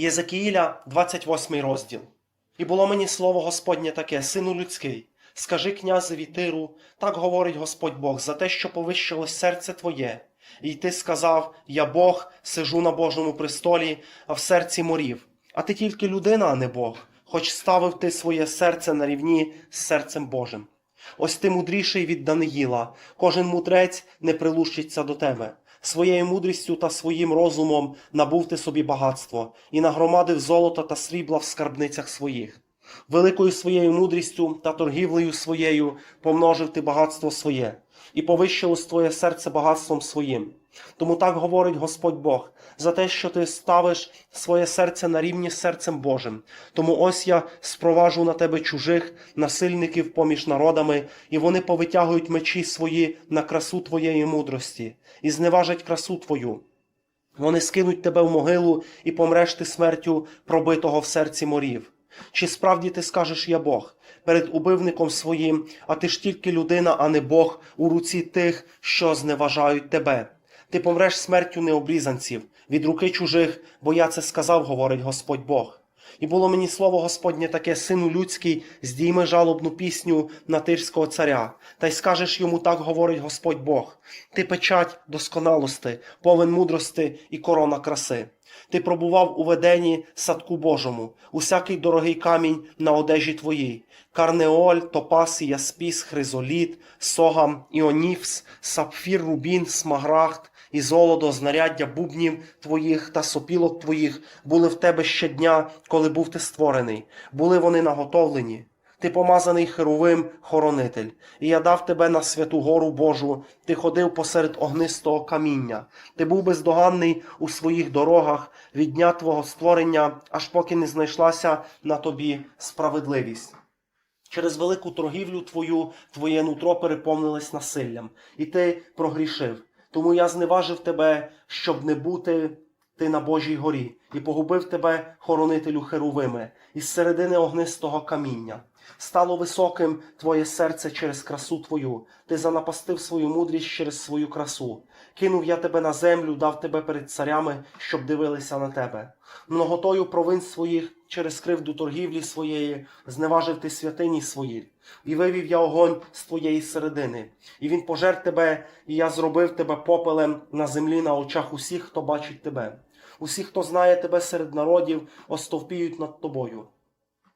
Єзекіїля, 28 розділ. І було мені слово Господнє таке, сину людський, скажи князеві Тиру, так говорить Господь Бог, за те, що повищилось серце твоє. І ти сказав: Я Бог, сижу на Божому престолі, а в серці морів. А ти тільки людина, а не Бог, хоч ставив ти своє серце на рівні з серцем Божим. Ось ти мудріший від Даниїла, кожен мудрець не прилущиться до тебе. Своєю мудрістю та своїм розумом набув ти собі багатство і нагромадив золота та срібла в скарбницях своїх. Великою своєю мудрістю та торгівлею своєю помножив ти багатство своє, і повищилось твоє серце багатством своїм. Тому так говорить Господь Бог, за те, що ти ставиш своє серце на рівні з серцем Божим. Тому ось я спроважу на тебе чужих насильників поміж народами, і вони повитягують мечі свої на красу твоєї мудрості, і зневажать красу твою. Вони скинуть тебе в могилу і помреш ти смертю пробитого в серці морів. Чи справді ти скажеш я Бог перед убивником своїм, а ти ж тільки людина, а не Бог у руці тих, що зневажають тебе? Ти помреш смертю необрізанців від руки чужих, бо я це сказав, говорить Господь Бог. І було мені слово Господнє таке, сину людський, здійми жалобну пісню на тирського царя, та й скажеш йому так, говорить Господь Бог. Ти печать досконалости, повен мудрости і корона краси. Ти пробував у веденні садку Божому, усякий дорогий камінь на одежі твоїй, карнеоль, топас, яспіс, хризоліт, согам, іонівс, сапфір, рубін, смаграхт, і золото, знаряддя бубнів твоїх та сопілок твоїх були в тебе щодня, коли був ти створений, були вони наготовлені. Ти помазаний херовим хоронитель, і я дав тебе на святу гору Божу, ти ходив посеред огнистого каміння, ти був бездоганний у своїх дорогах від дня твого створення, аж поки не знайшлася на тобі справедливість. Через велику торгівлю твою твоє нутро переповнилось насиллям, і ти прогрішив. Тому я зневажив тебе, щоб не бути ти на Божій горі, і погубив тебе, хоронителю херувими, із середини огнистого каміння. Стало високим твоє серце через красу твою, ти занапастив свою мудрість через свою красу. Кинув я тебе на землю, дав тебе перед царями, щоб дивилися на тебе. Многотою провин своїх через кривду торгівлі своєї зневажив ти святині свої, і вивів я огонь з твоєї середини, і він пожер тебе, і я зробив тебе попелем на землі на очах усіх, хто бачить тебе. Усі, хто знає тебе серед народів, остовпіють над тобою.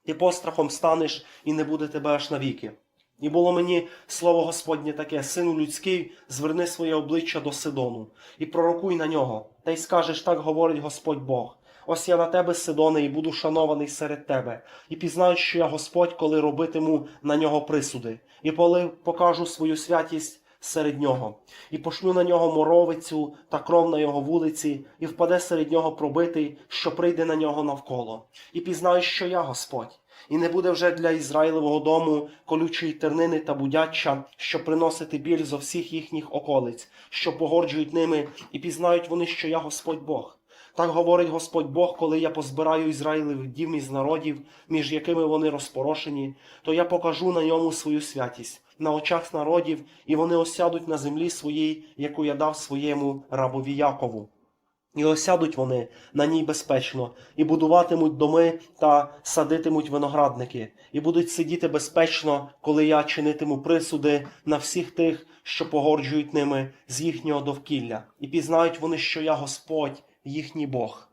Ти пострахом станеш, і не буде тебе аж навіки. І було мені слово Господнє таке, сину людський, зверни своє обличчя до Сидону, і пророкуй на нього, та й скажеш, так говорить Господь Бог. Ось я на тебе, Сидоне, і буду шанований серед тебе, і пізнають, що я Господь, коли робитиму на нього присуди, і коли покажу свою святість серед нього, і пошлю на нього моровицю та кров на його вулиці, і впаде серед нього пробитий, що прийде на нього навколо, і пізнають, що я Господь. І не буде вже для Ізраїлевого дому колючої тернини та будяча, що приносити біль зо всіх їхніх околиць, що погорджують ними, і пізнають вони, що я Господь Бог. Так говорить Господь Бог, коли я позбираю Ізраїлевих дім із народів, між якими вони розпорошені, то я покажу на ньому свою святість на очах народів, і вони осядуть на землі своїй, яку я дав своєму рабові Якову. І осядуть вони на ній безпечно, і будуватимуть доми та садитимуть виноградники, і будуть сидіти безпечно, коли я чинитиму присуди на всіх тих, що погорджують ними з їхнього довкілля, і пізнають вони, що я Господь, їхній Бог.